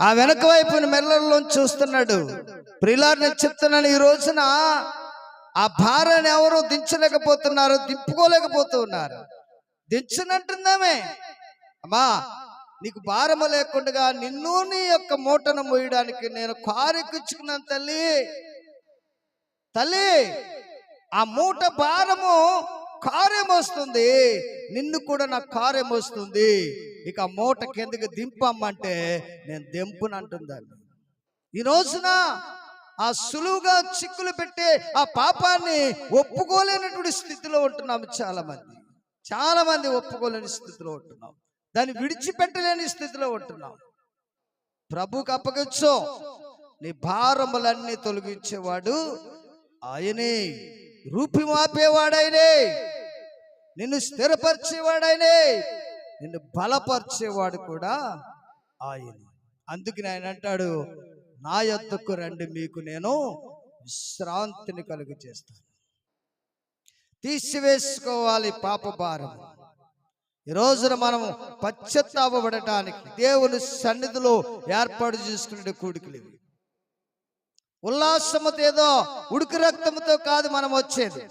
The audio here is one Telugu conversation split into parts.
ఆ వెనక వైపున మెల్లల్లో చూస్తున్నాడు. ప్రిలార్ నేను చెప్తున్నాను ఈ రోజున ఆ భారాన్ని ఎవరు దించలేకపోతున్నారు దింపుకోలేకపోతున్నారు. దించనంటుందామే అమ్మా నీకు భారము లేకుండా నిన్ను నీ యొక్క మూటను మోయడానికి నేను కారెక్కించుకున్నాను తల్లి. తల్లి ఆ మూట భారము కారేమొస్తుంది నిన్ను కూడా నా వస్తుంది. ఇక మూట కిందకి దింపమ్మంటే నేను దింపునంటుందాన్ని ఈ రోజున ఆ సులువుగా చిక్కులు పెట్టే ఆ పాపాన్ని ఒప్పుకోలేనటువంటి స్థితిలో ఉంటున్నాము చాలా మంది చాలా మంది ఒప్పుకోలేని స్థితిలో ఉంటున్నాం. దాన్ని విడిచిపెట్టలేని స్థితిలో ఉంటున్నాం. ప్రభుకి అప్పగించో. నీ భారములన్నీ తొలగించేవాడు ఆయనే. రూపిమాపేవాడైనే నిన్ను స్థిరపరిచేవాడైనే. నిన్ను బలపరిచేవాడు కూడా ఆయన. అందుకని ఆయన అంటాడు నా యొద్దకు రండి మీకు నేను విశ్రాంతిని కలుగు చేస్తాను. తీసివేసుకోవాలి పాప భారం. ఈ రోజున మనం పశ్చత్తాపడటానికి దేవుని సన్నిధిలో ఏర్పాటు చేసుకునే కూడికలు ఇవి ఉల్లాసముతో ఏదో ఉడుకు రక్తముతో కాదు మనం వచ్చేది.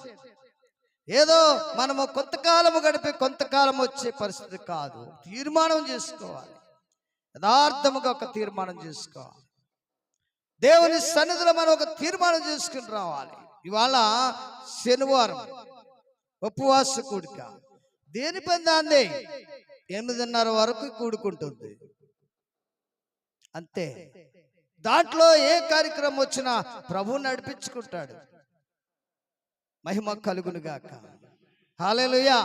ఏదో మనము కొంతకాలము గడిపి కొంతకాలం వచ్చే పరిస్థితి కాదు. తీర్మానం చేసుకోవాలి. యథార్థముగా ఒక తీర్మానం చేసుకోవాలి. దేవుని సన్నిధిలో మనం ఒక తీర్మానం చేసుకుని రావాలి. ఇవాళ శనివారం ఉపవాస కూడిక. దేని పొందాంది ఎనిమిదిన్నర వరకు కూడుకుంటుంది. అంతే. దాంట్లో ఏ కార్యక్రమం వచ్చినా ప్రభు నడిపించుకుంటాడు. మహిమ కలుగును గాక. హాలేలుయా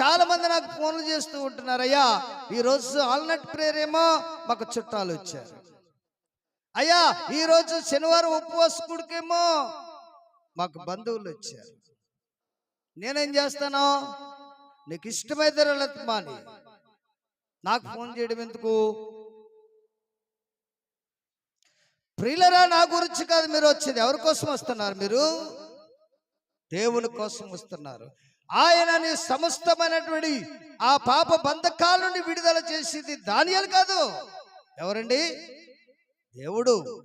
చాలా మంది నాకు ఫోన్లు చేస్తూ ఉంటున్నారయ్యా. ఈ రోజు ఆల్నట్ ప్రేయర్ ఏమో మాకు చుట్టాలు వచ్చారు. అయ్యా ఈ రోజు శనివారం ఉపవాస కుడికేమో మాకు బంధువులు వచ్చారు. నేనేం చేస్తాను? నీకు ఇష్టమైతే మాని నాకు ఫోన్ చేయడం ఎందుకు? ప్రియులరా నా గురించి కాదు మీరు వచ్చేది. ఎవరి కోసం వస్తున్నారు మీరు? దేవుని కోసం వస్తున్నారు. ఆయనని సమస్తమైనటువంటి ఆ పాప బంధకాల నుండి విడుదల చేసేది దానియాలు కాదు. ఎవరండి? దేవుడు.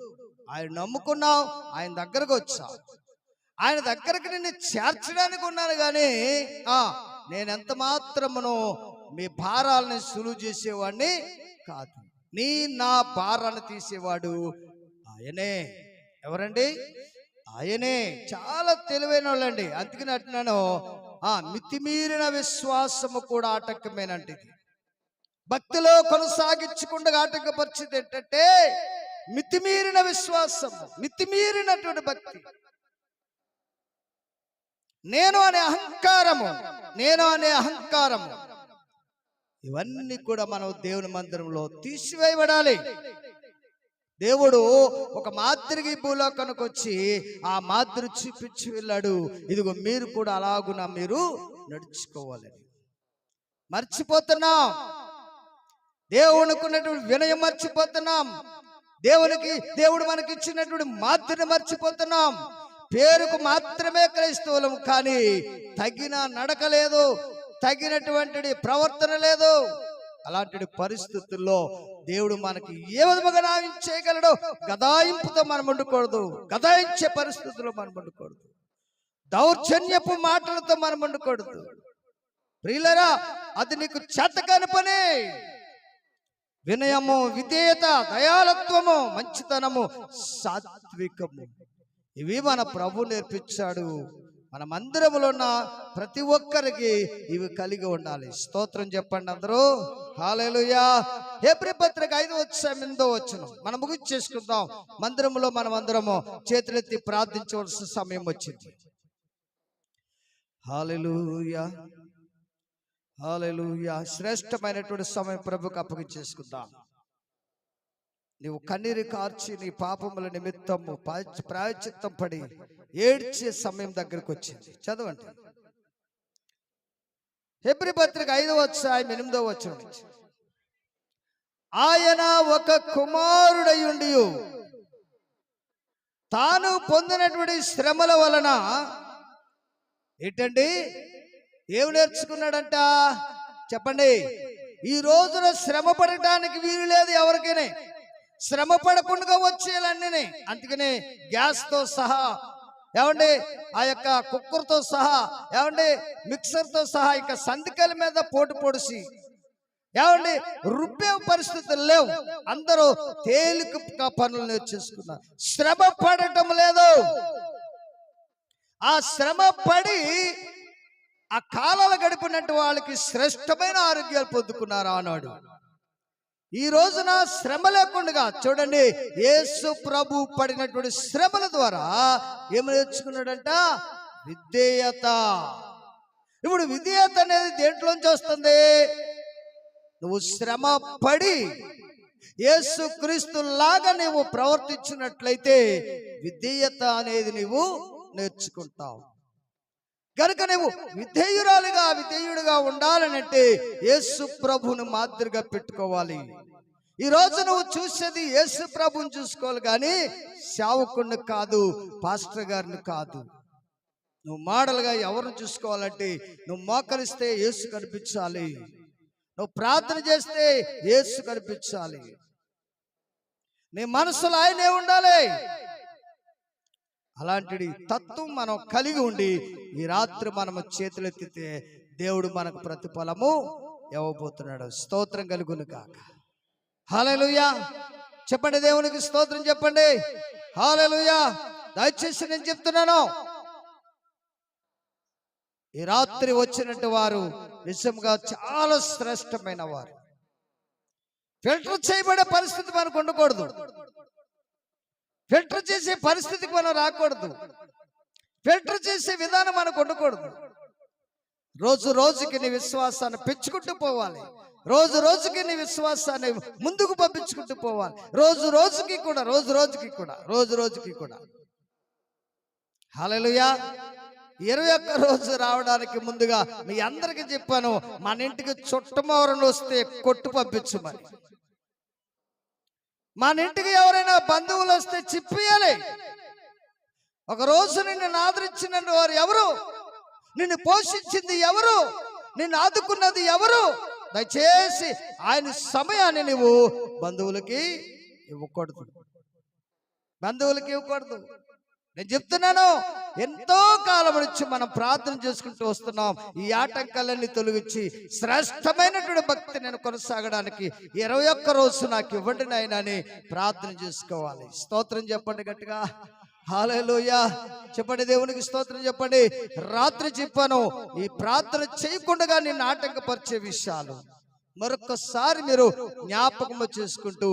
ఆయన నమ్ముకున్నావు ఆయన దగ్గరకు వచ్చా. ఆయన దగ్గరకు నిన్ను చేర్చడానికి ఉన్నాను కానీ ఆ నేను ఎంత మాత్రమును మీ భారాలని సులువు చేసేవాడిని కాదు. నీ నా భారాన్ని తీసేవాడు ఆయనే. ఎవరండి? ఆయనే చాలా తెలివైన వాళ్ళండి అందుకని అంటున్నాను ఆ మితిమీరిన విశ్వాసము కూడా ఆటంకమేనంటిది భక్తిలో కొనసాగించకుండా ఆటంకపరిచింది ఏంటంటే మితిమీరిన విశ్వాసము మితిమీరినటువంటి భక్తి. నేను అనే అహంకారము నేను అనే అహంకారము ఇవన్నీ కూడా మనం దేవుని మందిరంలో తీసివేయబడాలి. దేవుడు ఒక మాదిరిగా భూలోకానికి వచ్చి ఆ మాదిరి చూపించి వెళ్ళాడు. ఇదిగో మీరు కూడా అలాగున మీరు నడుచుకోవాలని. మర్చిపోతున్నాం. దేవునికి ఉన్నటువంటి వినయం మర్చిపోతున్నాం. దేవునికి దేవుడు మనకి ఇచ్చినటువంటి మాదిరిని మర్చిపోతున్నాం. పేరుకు మాత్రమే క్రైస్తవులం కానీ తగిన నడక లేదు. తగినటువంటి ప్రవర్తన లేదు. అలాంటి పరిస్థితుల్లో దేవుడు మనకి ఏ విధముగా న్యాయం చేయగలడో గదాయింపుతో మనం ఉండకూడదు గదాయించే పరిస్థితుల్లో మనం ఉండకూడదు దౌర్జన్యపు మాటలతో మనం ఉండకూడదు ప్రియులరా అది నీకు చేతకాని పని. వినయము విధేయత దయాలత్వము మంచితనము సాత్వికము. ఇవి మన ప్రభు నేర్పించాడు. మన మందిరములో ఉన్న ప్రతి ఒక్కరికి ఇవి కలిగి ఉండాలి. స్తోత్రం చెప్పండి అందరూ. హాలేలుయా ఏప్రిల్ పత్రిక ఐదు వచ్చా ఎందో వచ్చును మనం ముగించేసుకుందాం మందిరములో మనం అందరము చేతులెత్తి ప్రార్థించవలసిన సమయం వచ్చింది. హాలెలూయా హాలెలూయా శ్రేష్టమైనటువంటి సమయం ప్రభుకు అప్పగించేసుకుందాం నీవు కన్నీరు కార్చి నీ పాపముల నిమిత్తము ప్రాయచిత్తం పడి ఏడ్చే సమయం దగ్గరకు వచ్చింది. చదవండి. హెబ్రి పత్రిక ఐదవ అధ్యాయం ఎనిమిదవ వచ్చిన ఆయన ఒక కుమారుడయుండి తాను పొందినటువంటి శ్రమల వలన ఏంటండి? ఏమి నేర్చుకున్నాడంట? చెప్పండి. ఈ రోజున శ్రమ పడటానికి వీలు లేదు ఎవరికైనా. శ్రమ పడకుండా వచ్చేయాలన్నీ అందుకనే గ్యాస్తో సహా ఏమండి? ఆ యొక్క కుక్కర్తో సహా ఏమండి? మిక్సర్తో సహా ఇక సందికల మీద పోటు పొడిసి ఏమండి? రుబ్బే పరిస్థితులు లేవు. అందరూ తేలిక పనులు నేర్చేసుకున్నారు. శ్రమ పడటం లేదు. ఆ శ్రమ పడి ఆ కాలాలు గడిపినట్టు వాళ్ళకి శ్రేష్టమైన ఆరోగ్యాలు పొందుకున్నారు ఆనాడు. ఈ రోజున శ్రమ లేకుండా చూడండి యేసు ప్రభు పడినటువంటి శ్రమల ద్వారా ఏమి నేర్చుకున్నాడంట? విధేయత. ఇప్పుడు విధేయత అనేది దేంట్లోంచి వస్తుంది? నువ్వు శ్రమ పడి యేసు క్రీస్తు లాగా నీవు ప్రవర్తించినట్లయితే విధేయత అనేది నీవు నేర్చుకుంటావు. కనుక నువ్వు విధేయురాలుగా విధేయుడిగా ఉండాలనంటే యేసు ప్రభుని మాదిరిగా పెట్టుకోవాలి. ఈ రోజు నువ్వు చూసేది యేసు ప్రభుని చూసుకోవాలి కానీ సేవకుడిని కాదు పాస్టర్ గారిని కాదు. నువ్వు మోడల్గా ఎవరిని చూసుకోవాలంటే నువ్వు మోకరిస్తే యేసు కనిపించాలి. నువ్వు ప్రార్థన చేస్తే యేసు కనిపించాలి. నీ మనసులో ఆయనే ఉండాలి అలాంటి తత్వం మనం కలిగి ఉండి ఈ రాత్రి మనము చేతులెత్తితే దేవుడు మనకు ప్రతిఫలము ఇవ్వబోతున్నాడు. స్తోత్రం కలుగును కాక హాలెలుయా చెప్పండి దేవునికి స్తోత్రం చెప్పండి. హాలెలుయా దయచేసి నేను చెప్తున్నాను. ఈ రాత్రి వచ్చినట్టు వారు నిజంగా చాలా శ్రేష్టమైన వారు. ఫిల్టర్ చేయబడే పరిస్థితి మనకు ఉండకూడదు. ఫిల్టర్ చేసే పరిస్థితికి మనం రాకూడదు. ఫిల్టర్ చేసే విధానం మనకు ఉండకూడదు. రోజు రోజుకి నీ విశ్వాసాన్ని పెంచుకుంటూ పోవాలి. రోజు రోజుకి నీ విశ్వాసాన్ని ముందుకు పంపించుకుంటూ పోవాలి. రోజు రోజుకి కూడా రోజు రోజుకి కూడా రోజు రోజుకి కూడా. హల్లెలూయా. ఇరవై ఒక్క రోజు రావడానికి ముందుగా మీ అందరికీ చెప్పాను మన ఇంటికి చుట్టమవరను వస్తే కొట్టు పంపించమని మన ఇంటికి ఎవరైనా బంధువులు వస్తే చిప్పియాలి. ఒక రోజు నిన్ను ఆదరించిన వారు ఎవరు? నిన్ను పోషించింది ఎవరు? నిన్ను ఆదుకున్నది ఎవరు? దయచేసి ఆయన సమయాన్ని నువ్వు బంధువులకి ఇవ్వకూడదు. బంధువులకి ఇవ్వకూడదు. నేను చెప్తున్నాను ఎంతో కాలం నుంచి మనం ప్రార్థన చేసుకుంటూ వస్తున్నాం. ఈ ఆటంకాలన్నీ తొలగించి శ్రేష్టమైనటువంటి భక్తి నేను కొనసాగడానికి ఇరవై ఒక్క రోజు నాకు ఇవ్వండి నాయన అని ప్రార్థన చేసుకోవాలి. స్తోత్రం చెప్పండి గట్టిగా. హాలేలుయా చెప్పండి దేవునికి స్తోత్రం చెప్పండి. రాత్రి చెప్పాను ఈ ప్రార్థన చేయకుండా నిన్ను ఆటంకపరిచే విషయాలు. మరొకసారి మీరు జ్ఞాపకం చేసుకుంటూ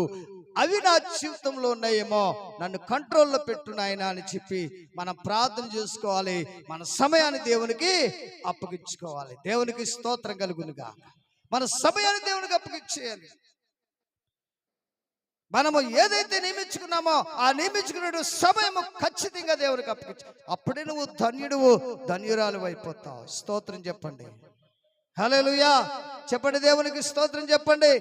అవి నా జీవితంలో ఉన్నాయేమో. నన్ను కంట్రోల్లో పెట్టు అని చెప్పి మనం ప్రార్థన చేసుకోవాలి. మన సమయాన్ని దేవునికి అప్పగించుకోవాలి. దేవునికి స్తోత్రం కలుగునుగా మన సమయాన్ని దేవునికి అప్పగించేయాలి. మనము ఏదైతే నియమించుకున్నామో ఆ నియమించుకున్న సమయము ఖచ్చితంగా దేవునికి అప్పగించు. అప్పుడే నువ్వు ధన్యుడువు ధన్యురాలు అయిపోతావు స్తోత్రం చెప్పండి. హలోయా చెప్పండి దేవునికి స్తోత్రం చెప్పండి.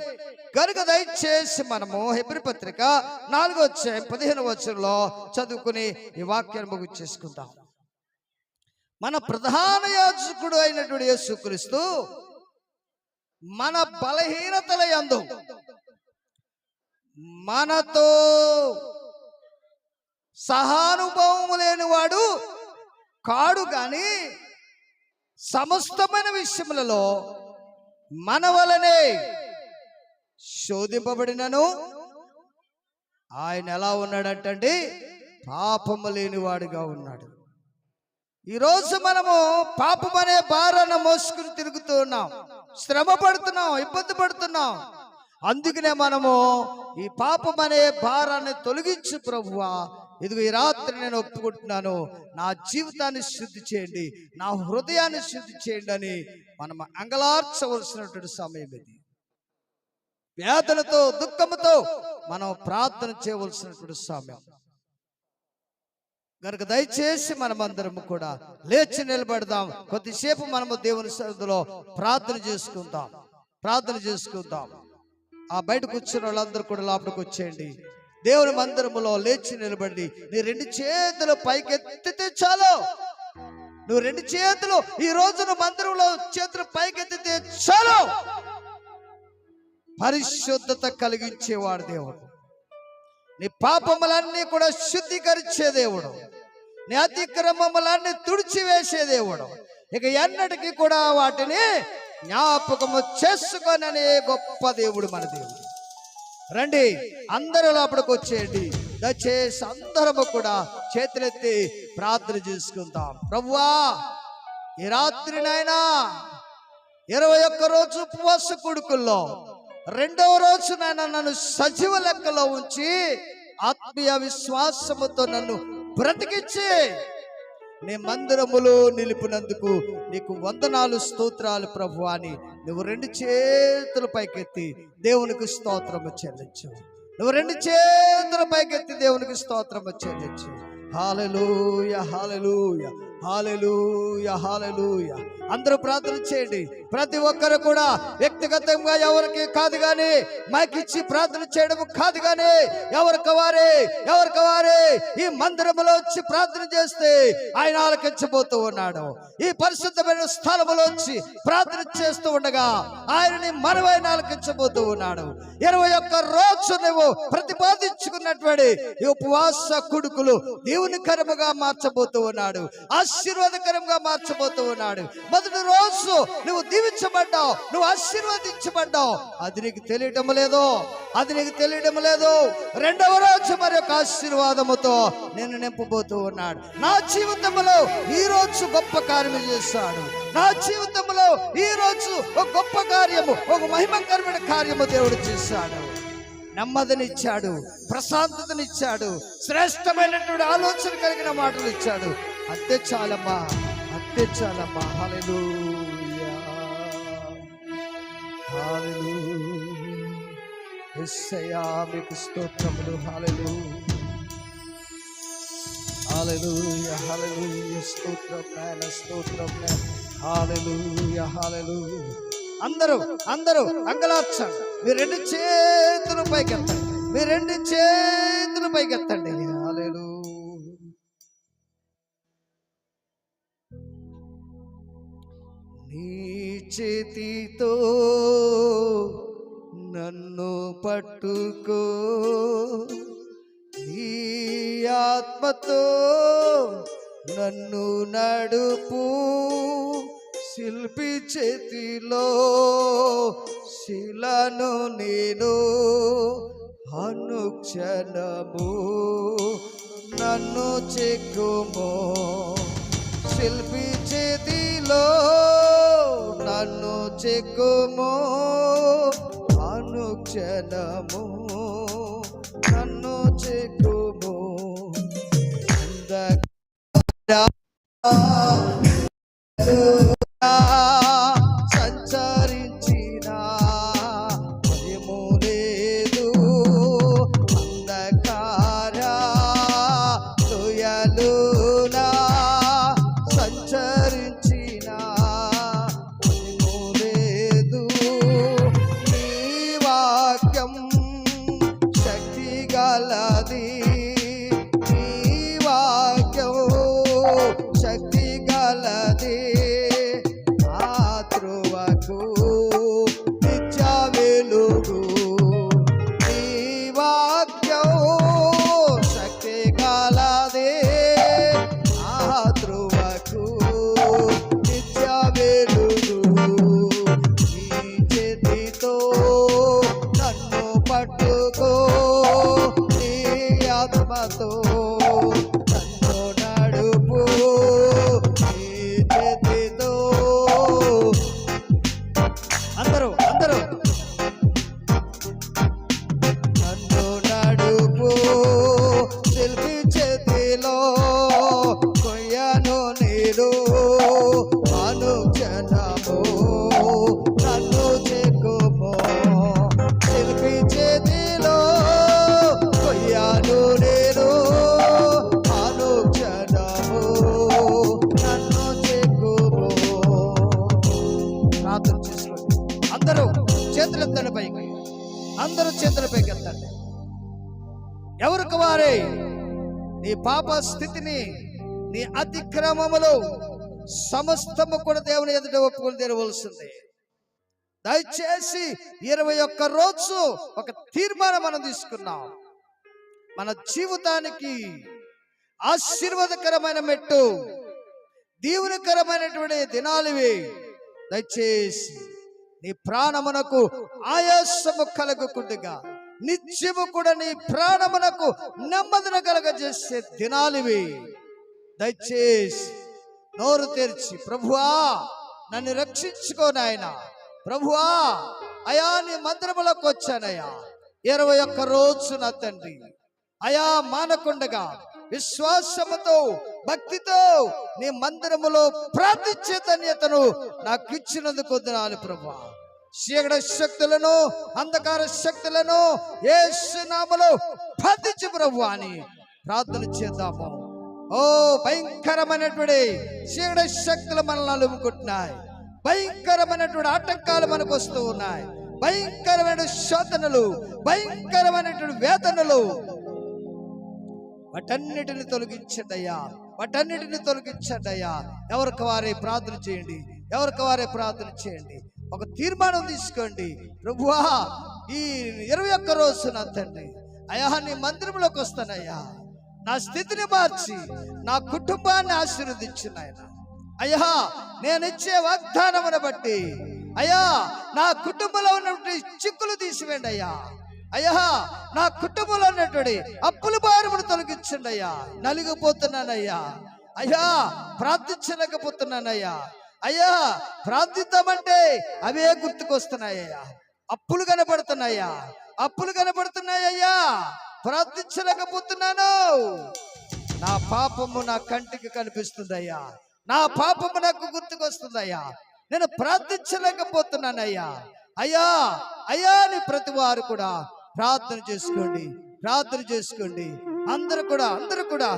కనుక దయచేసి మనము హెబ్రి పత్రిక నాలుగో పదిహేను వచ్చంలో చదువుకుని ఈ వాక్యాన్ని ముగించేసుకుందాం మన ప్రధాన యాజకుడు అయినటువంటి యేసుక్రీస్తు మన బలహీనతల యందు మనతో సహానుభవము లేనివాడు కాడు కానీ సమస్తమైన విషయములలో మన వలనే శోధింపబడినను. ఆయన ఎలా ఉన్నాడంటండి? పాపము లేనివాడుగా ఉన్నాడు. ఈరోజు మనము పాపం అనే భారాన్ని మోసుకుని తిరుగుతూ ఉన్నాం. శ్రమ పడుతున్నాం ఇబ్బంది పడుతున్నాం. అందుకనే మనము ఈ పాపం అనే భారాన్ని తొలగించు ప్రభువా ఇదిగో ఈ రాత్రి నేను ఒప్పుకుంటున్నాను. నా జీవితాన్ని శుద్ధి చేయండి. నా హృదయాన్ని శుద్ధి చేయండి అని మనం అంగలార్చవలసినటువంటి సమయం ఇది. వేదనతో దుఃఖముతో మనం ప్రార్థన చేయవలసినటువంటి సమయం. కనుక దయచేసి మనమందరము కూడా లేచి నిలబడదాం. కొద్దిసేపు మనము దేవుని సన్నిధిలో ప్రార్థన చేసుకుందాం. ప్రార్థన చేసుకుందాం. ఆ బయట కూర్చున్న వాళ్ళందరూ కూడా లోపలికి వచ్చేయండి. దేవుని మందిరములో లేచి నిలబడి నీ రెండు చేతులు పైకెత్తితే చాలు. నువ్వు రెండు చేతులు ఈ రోజు నువ్వు మందిరంలో చేతులు పైకెత్తితే చాలు. పరిశుద్ధత కలిగించేవాడు దేవుడు. నీ పాపములన్నీ కూడా శుద్ధీకరించే దేవుడు. నీ అతిక్రమములన్నీ తుడిచివేసే దేవుడు. ఇక ఎన్నటికీ కూడా వాటిని జ్ఞాపకము చేసుకొననే గొప్ప దేవుడు మన దేవుడు. రండి అందరూ లోపలికి వచ్చేయండి. దయచేసి అందరము కూడా చేతులెత్తి ప్రార్థన చేసుకుందాం. ప్రవ్వా ఈ రాత్రినైనా ఇరవై ఒక్క రోజు ఉపవాస కొడుకుల్లో రెండవ రోజు నాయన నన్ను సజీవ లెక్కలో ఉంచి ఆత్మీయ విశ్వాసముతో నన్ను బ్రతికించి నీ మందిరములో నిలిపినందుకు నీకు వందనాలు స్తోత్రాలు ప్రభు అని నువ్వు రెండు చేతుల పైకెత్తి దేవునికి స్తోత్రము చెల్లించు. నువ్వు రెండు చేతుల పైకెత్తి దేవునికి స్తోత్రము చెల్లించు. హాలలోయ హాలలోయ హాలెలూయ హాలెలూయ. అందరూ ప్రార్థన చేయండి. ప్రతి ఒక్కరు కూడా వ్యక్తిగతంగా ఎవరికి కాదు కానీ మైకిచ్చి ప్రార్థన చేయడం కాదు కానీ ఎవరికి వారే ఎవరికి వారే ఈ మందిరములో వచ్చి ప్రార్థన చేస్తే ఆయన ఆలకించబోతూ ఉన్నాడు. ఈ పరిశుద్ధమైన స్థలములో వచ్చి ప్రార్థన చేస్తూ ఉండగా ఆయనని మనవైన ఆలకించబోతూ ఉన్నాడు. ఇరవై ఒక్క రోజు నువ్వు ప్రతిపాదించుకున్నటువంటి ఈ ఉపవాస కొడుకులు దేవుని కరముగా మార్చబోతూ ఉన్నాడు ఆశీర్వాదకరంగా మార్చబోతూ ఉన్నాడు. మొదటి రోజు నువ్వు దీవించబడ్డావు నువ్వు ఆశీర్వదించబడ్డావు. అది నీకు తెలియటం లేదు అది నీకు తెలియటం లేదు. రెండవ రోజు మరి యొక్క ఆశీర్వాదముతో నేను నింపబోతూ ఉన్నాడు. నా జీవితంలో ఈ రోజు గొప్ప కార్యం చేశాడు. నా జీవితంలో ఈ రోజు ఒక గొప్ప కార్యము ఒక మహిమకరమైన కార్యము దేవుడు చేశాడు. నెమ్మదినిచ్చాడు ప్రశాంతతనిచ్చాడు శ్రేష్టమైనటువంటి ఆలోచన కలిగిన మాటలు ఇచ్చాడు. అంతే చాలమ్మా అంతే చాలమ్మా. హల్లెలూయా. మీకు స్తోత్రములు. హల్లెలూయా. హల్లెలూయా. హల్లెలూయా. స్తోత్రం నాయన స్తోత్రం నాయన. అందరూ అందరూ అంగలార్చండి. మీ రెండు చేతులు పైకెత్తండి. మీ రెండు చేతులు పైకెత్తండి. హాలేలు నీ చేతితో నన్ను పట్టుకో. నీ ఆత్మతో నన్ను నడుపు శిల్పి చేతిలో శిలను నేను అనుక్షణము నన్ను చెక్కుము. శిల్పి చేతిలో నన్ను చెక్కుము అనుక్షణము నన్ను చెక్కుము. సంచరించిన అందరూ చేతుల పైకి ఎవరికి వారే? నీ పాప స్థితిని నీ అతిక్రమములు సమస్తము కూడా దేవుని ఎదుట ఒప్పుకొని తెరవలసింది. దయచేసి ఇరవై ఒక్క రోజు ఒక తీర్మానం మనం తీసుకున్నాం. మన జీవితానికి ఆశీర్వాదకరమైన మెట్టు దీవునికరమైనటువంటి దినాలు దయచేసి నీ ప్రాణమునకు ఆయాసము కలగకుండగా. నిత్యము కూడా నీ ప్రాణమునకు నెమ్మదిని కలగజేసే దినాలివి. దయచేసి నోరు తెరిచి ప్రభువా నన్ను రక్షించుకో నాయన. ప్రభువా అయా నీ మందిరములోకి వచ్చానయ్యా. ఇరవై ఒక్క రోజు నా తండ్రి అయా మానకుండగా విశ్వాసముతో భక్తితో నీ మందిరములో ప్రార్థించే చైతన్యతను నాకు ఇచ్చినందుకు వదనాలు ప్రభా. చీకటి శక్తులను అంధకార శక్తులను ఏ ఏసునామలో ప్రార్థించు ప్రభు అని ప్రార్థన చేద్దాము. ఓ భయంకరమైనటువంటి చీకటి శక్తులు మనల్ని అలుముకుంటున్నాయి. భయంకరమైనటువంటి ఆటంకాలు మనకు వస్తూ ఉన్నాయి. భయంకరమైన శోధనలు భయంకరమైనటువంటి వేదనలు వాటన్నిటిని తొలగించండి వాటన్నిటిని తొలగించండి ఎవరికి వారే ప్రార్థన చేయండి. ఎవరికి వారే ప్రార్థన చేయండి. ఒక తీర్మానం తీసుకోండి. ప్రభువా ఈ ఇరవై ఒక్క రోజున తండ్రి అయా నీ మందిరంలోకి వస్తానయ్యా. నా స్థితిని మార్చి నా కుటుంబాన్ని ఆశీర్వదించిన ఆయన అయ్యా నేను ఇచ్చే వాగ్దానమును బట్టి అయ్యా నా కుటుంబంలో ఉన్నటువంటి చిక్కులు తీసివేండి అయ్యా. అయ్యా నా కుటుంబంలో ఉన్నటువంటి అప్పుల భారమును తొలగించండి అయ్యా నలిగిపోతున్నానయ్యా. అయ్యా ప్రార్థించలేకపోతున్నానయ్యా. అయ్యా ప్రార్థిద్దామంటే అవే గుర్తుకొస్తున్నాయ్యా. అప్పులు కనపడుతున్నాయా అప్పులు కనపడుతున్నాయ్యా ప్రార్థించలేకపోతున్నాను. నా పాపము నా కంటికి కనిపిస్తుందయ్యా. నా పాపము నాకు గుర్తుకొస్తుందయ్యా. నేను ప్రార్థించలేకపోతున్నానయ్యా. అయ్యా అయ్యా అని ప్రతి వారు కూడా ప్రార్థన చేసుకోండి ప్రార్థన చేసుకోండి. అందరూ కూడా అందరూ కూడా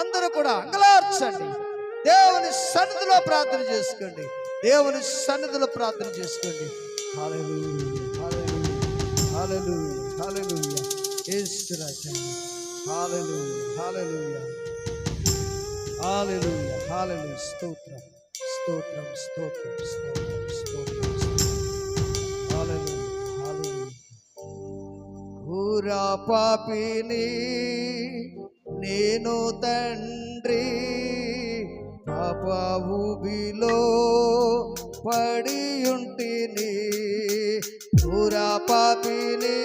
అందరూ కూడా అంగలార్చండి. దేవుని సన్నిధిలో ప్రార్థన చేసుకోండి. దేవుని సన్నిధిలో ప్రార్థన చేసుకోండి. హల్లెలూయా హల్లెలూయా హల్లెలూయా యేసు రాజా హల్లెలూయా హల్లెలూయా స్తోత్రం స్తోత్రం స్తోత్రం స్తోత్రం. ఊరా పాపిని నేను తండ్రి. పాప పడి ఉంటిని ఊరా పాపిని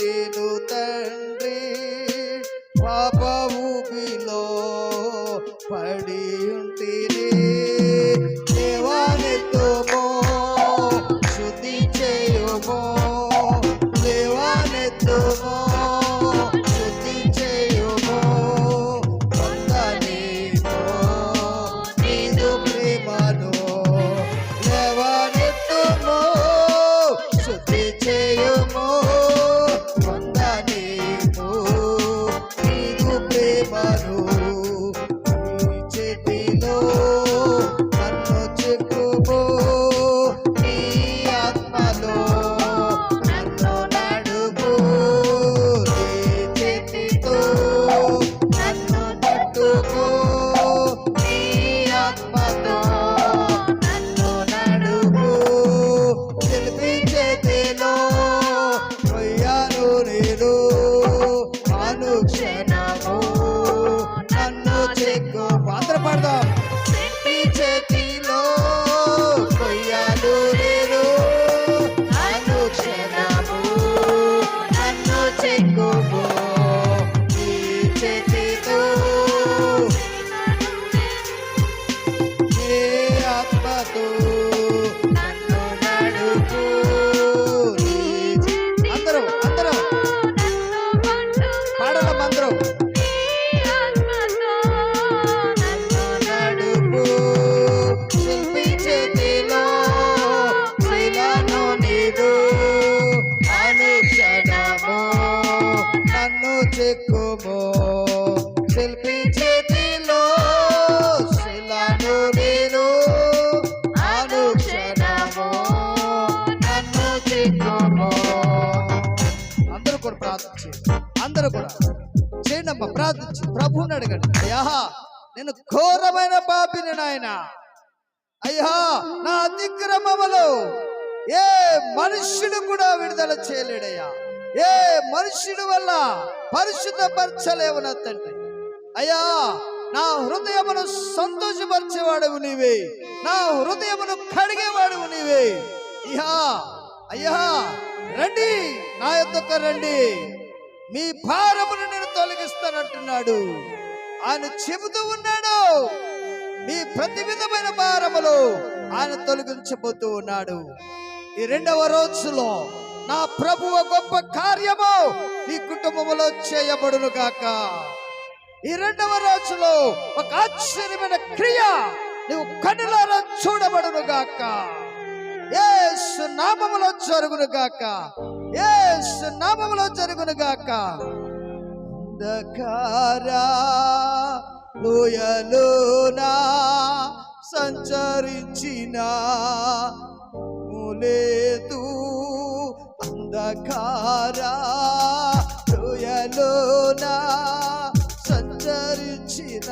నేను తండ్రి. పాప కూడా. చేయండి అమ్మా ప్రార్థించి. ప్రభువుని అడగండి. అయ్యా నేను ఘోరమైన పాపిని నాయన. అయ్యా నా అతిక్రమములు ఏ మనుష్యుడు కూడా విడుదల చేయలేడయ్యా. ఏ మనుష్యుడు వల్ల పరిశుద్ధపరచలేవు తండ్రి. అయ్యా నా హృదయమును సంతోషపరిచేవాడవు నీవే. నా హృదయమును కడిగేవాడవు నీవే. ఇహా అయ్యా రండి నా యొద్దకు రండి. మీ భారమును నేను తొలగిస్తానంటున్నాడు. ఆయన చెబుతూ ఉన్నాడు. మీ ప్రతి విధమైన భారములు ఆయన తొలగించబోతూ ఉన్నాడు. ఈ రెండవ రోజులో నా ప్రభువ గొప్ప కార్యము ఈ కుటుంబములో చేయబడును గాక. ఈ రెండవ రోజులో ఒక ఆశ్చర్యమైన క్రియ నువ్వు కనులారా చూడబడును గాక. ఏ నామములో జరుగును గాక. ఏసు నామములో జరుగును గాక అంధకారా లోయలోనా సంచరించిన లేదు అంధకారా లోయలోనా సంచరించిన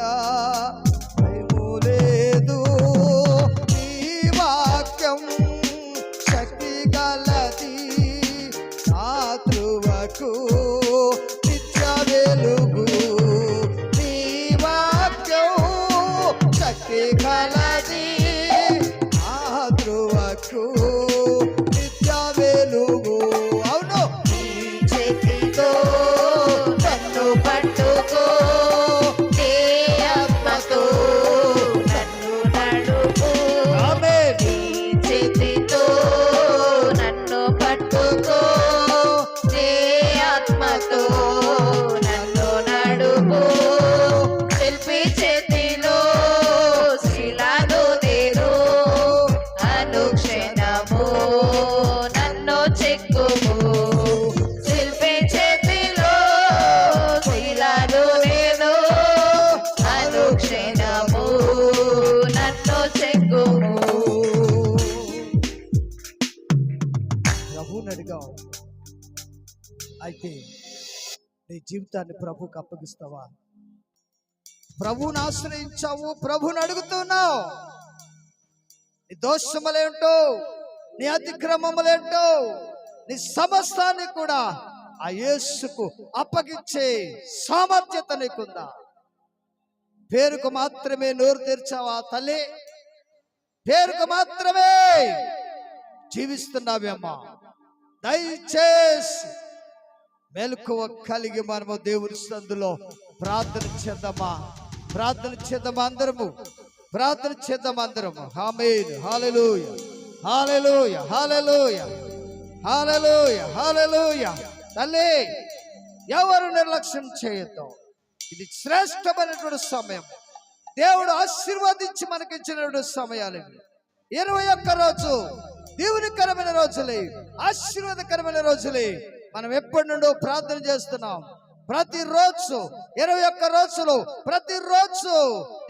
జీవితాన్ని ప్రభువుకి అప్పగిస్తావా? ప్రభుని ఆశ్రయించావు ప్రభువుని అడుగుతున్నావు. నీ దోషములేంటో నీ అతిక్రమములేంటో నీ సమస్తాన్ని కూడా ఆ యేసుకు అప్పగించే సామర్థ్యత నీకుందా? పేరుకు మాత్రమే నోరు తెరిచావా తల్లి? పేరుకు మాత్రమే జీవిస్తున్నావేమ్మా. దయచేసి మెలకువ కలిగి మనము దేవుని సందులో. ప్రార్థన చేద్దామా? ప్రార్థన చేద్దామా అందరము? ప్రార్థన చేద్దాం అందరము? Amen hallelujah hallelujah hallelujah hallelujah hallelujah తల్లి ఎవరు నిర్లక్ష్యం చేయొద్దు. ఇది శ్రేష్టమైనటువంటి సమయం. దేవుడు ఆశీర్వదించి మనకిచ్చినటువంటి సమయాలు ఇరవై ఒక్క రోజు దేవునికరమైన రోజులే. ఆశీర్వాదకరమైన రోజులే. మనం ఎప్పటి నుండో ప్రార్థన చేస్తున్నాం. ప్రతిరోజు ఇరవై ఒక్క రోజులు ప్రతిరోజు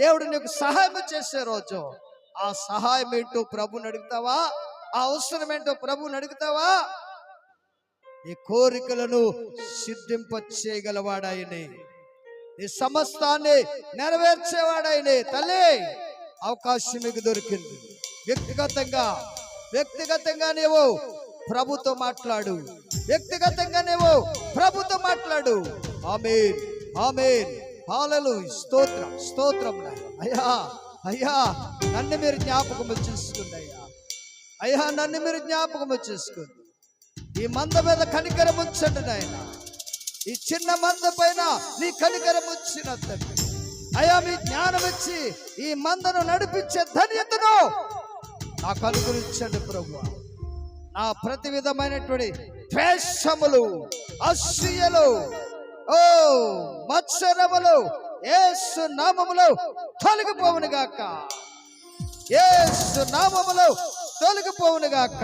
దేవుడు నీకు సహాయం చేసే రోజు. ఆ సహాయం ఏంటో ప్రభుని అడుగుతావా? ఆ అవసరం ఏంటో ప్రభుని అడుగుతావా? ఈ కోరికలను సిద్ధింప చేయగలవాడాయని ఈ సమస్తాన్ని నెరవేర్చేవాడాయని తల్లి. అవకాశం మీకు దొరికింది. వ్యక్తిగతంగా వ్యక్తిగతంగా నీవు ప్రభుతో మాట్లాడు. వ్యక్తిగతంగా నీవు ప్రభుతో మాట్లాడు. ఆమెన్. ఆమెన్. హాలలు స్తోత్రం. స్తోత్రం అయ్యా అయ్యా నన్ను మీరు జ్ఞాపకం చేసుకోండి అయ్యా. అయ్యా నన్ను మీరు జ్ఞాపకం చేసుకోండి ఈ మంద మీద కనికరం ఉంచండి నాయన. ఈ చిన్న మంద పైన నీ కనికరం ఉంచిన తండ్రి అయ్యా మీ జ్ఞానం ఇచ్చి ఈ మందను నడిపించే ధన్యతను నాకు అనుగ్రహించండి ప్రభు నా ప్రతి విధమైనటువంటి ద్వేషములు అసూయలు ఓ మత్సరములు ఏసు నామములు తొలగిపోవును గాక. ఏసు నామములు తొలగిపోవును గాక.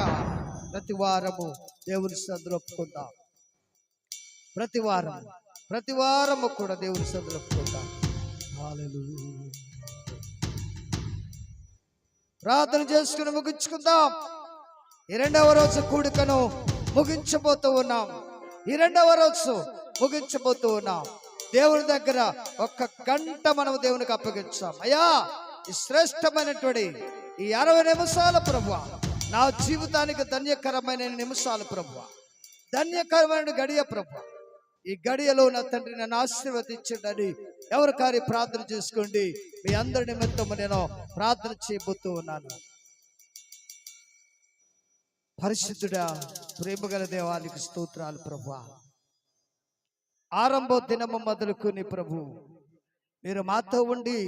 ప్రతి వారము దేవుని సందులో ఒప్పుకుందాం. ప్రతి వారం ప్రతి వారము కూడా దేవుని సందులో ఒప్పుకుందాం. ప్రార్థన చేసుకుని ముగించుకుందాం. ఈ రెండవ రోజు కూడికను ముగించబోతూ ఉన్నాం ఈ రెండవ రోజు ముగించబోతూ ఉన్నాం దేవుని దగ్గర ఒక్క గంట మనం దేవునికి అప్పగించాం అయ్యా ఈ శ్రేష్టమైనటువంటి ఈ అరవై నిమిషాల ప్రభు నా జీవితానికి ధన్యకరమైన నిమిషాలు ప్రభు ధన్యకరమైన గడియ ప్రభు ఈ గడియలో నా తండ్రి నన్ను ఆశీర్వదించండి ఎవరి కారి ప్రార్థన చేసుకోండి మీ అందరి నిమిత్తం నేను ప్రార్థన చేయబోతూ ఉన్నాను పరిశుద్ధుడా ప్రేమగల దేవానికి స్తోత్రాలు ప్రభు ఆరంభ దినము మొదలుకుని ప్రభు మీరు మాతో ఉండి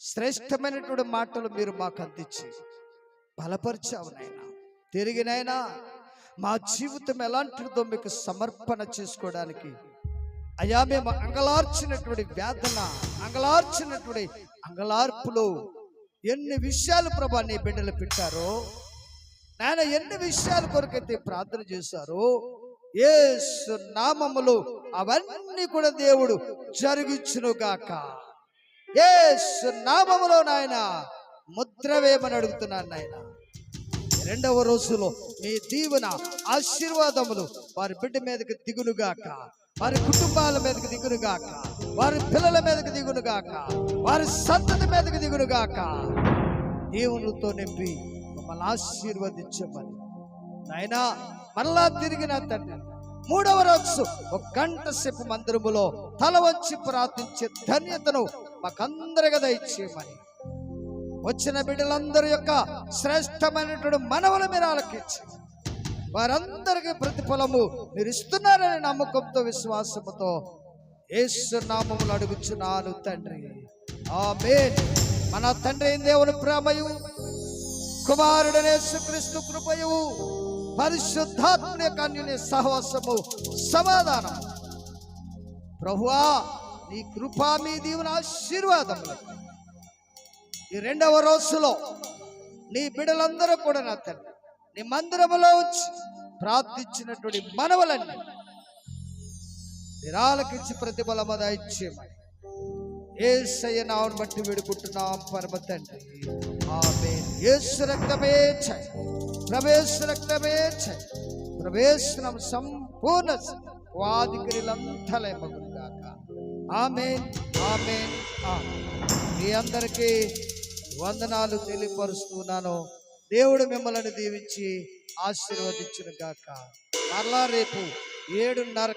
శ్రేష్టమైనటువంటి మాటలు మీరు మాకు అందించి బలపరిచావునైనా తిరిగినైనా మా జీవితం ఎలాంటిదో మీకు సమర్పణ చేసుకోవడానికి. అయా మేము అంగలార్చినటువంటి వేదన అంగలార్చినటువంటి అంగలార్పులో ఎన్ని విషయాలు ప్రభా నీ బిడ్డలు పెట్టారో ఆయన ఎన్ని విషయాల కొరకైతే ప్రార్థన చేశారో ఏ నామములో అవన్నీ కూడా దేవుడు జరిగించునుగాక. ఏ నామములో నాయన ముద్ర వేయమని అడుగుతున్నాను నాయన. రెండవ రోజులో మీ దీవెన ఆశీర్వాదములు వారి బిడ్డ మీదకి దిగునుగాక. వారి కుటుంబాల మీదకి దిగునుగాక. వారి పిల్లల మీదకి దిగునుగాక. వారి సంతతి మీదకి దిగునుగాక. దేవునితో నింపి మమ్మల్ని ఆశీర్వదించమని. నాయనా మరలా తిరిగిన తండ్రి. మూడవ రోజు ఒక గంట సేపు మందిరములో తల వంచి ప్రార్థించే ధన్యతను మాకందరిగా దయచేయమని. వచ్చిన బిడ్డలందరి యొక్క శ్రేష్టమైనటువంటి మనవుల మీరు ఆలకించి వారందరికీ ప్రతిఫలము మీరు ఇస్తున్నారని నమ్మకంతో విశ్వాసముతో ఏసునామములు అడుగుచున్నాను తండ్రి. ఆమె మన తండ్రి దేవుని ప్రేమయు. కుమారుడనే యేసుక్రీస్తు కృపయు పరిశుద్ధాత్మ కన్యుని సహవాసము సమాధానం ప్రభువా నీ కృపా మీ దీవున ఆశీర్వాదములు. ఈ రెండవ రోజులో నీ బిడలందరూ కూడా నా తండ్రి నీ మందిరములో ఉంచి ప్రార్థించినటువంటి మనవలన్నీ నిరాలకించి ప్రతిఫలము ఇచ్చేమని ఏసయ్య నావును బట్టి వేడుకుంటున్నాం పరమ తండ్రి. ఆమె ఏసు రక్తమే చై. ప్రవేశ రక్తమే చై. ప్రవేశనం సంపూర్ణ వాదికరిలంతలే మగుగాక ఆమె ఆమె మీ అందరికీ వందనాలు తెలియపరుస్తున్నాను. దేవుడు మిమ్మల్ని దీవించి ఆశీర్వదించిన గాక మరలా రేపు ఏడున్నర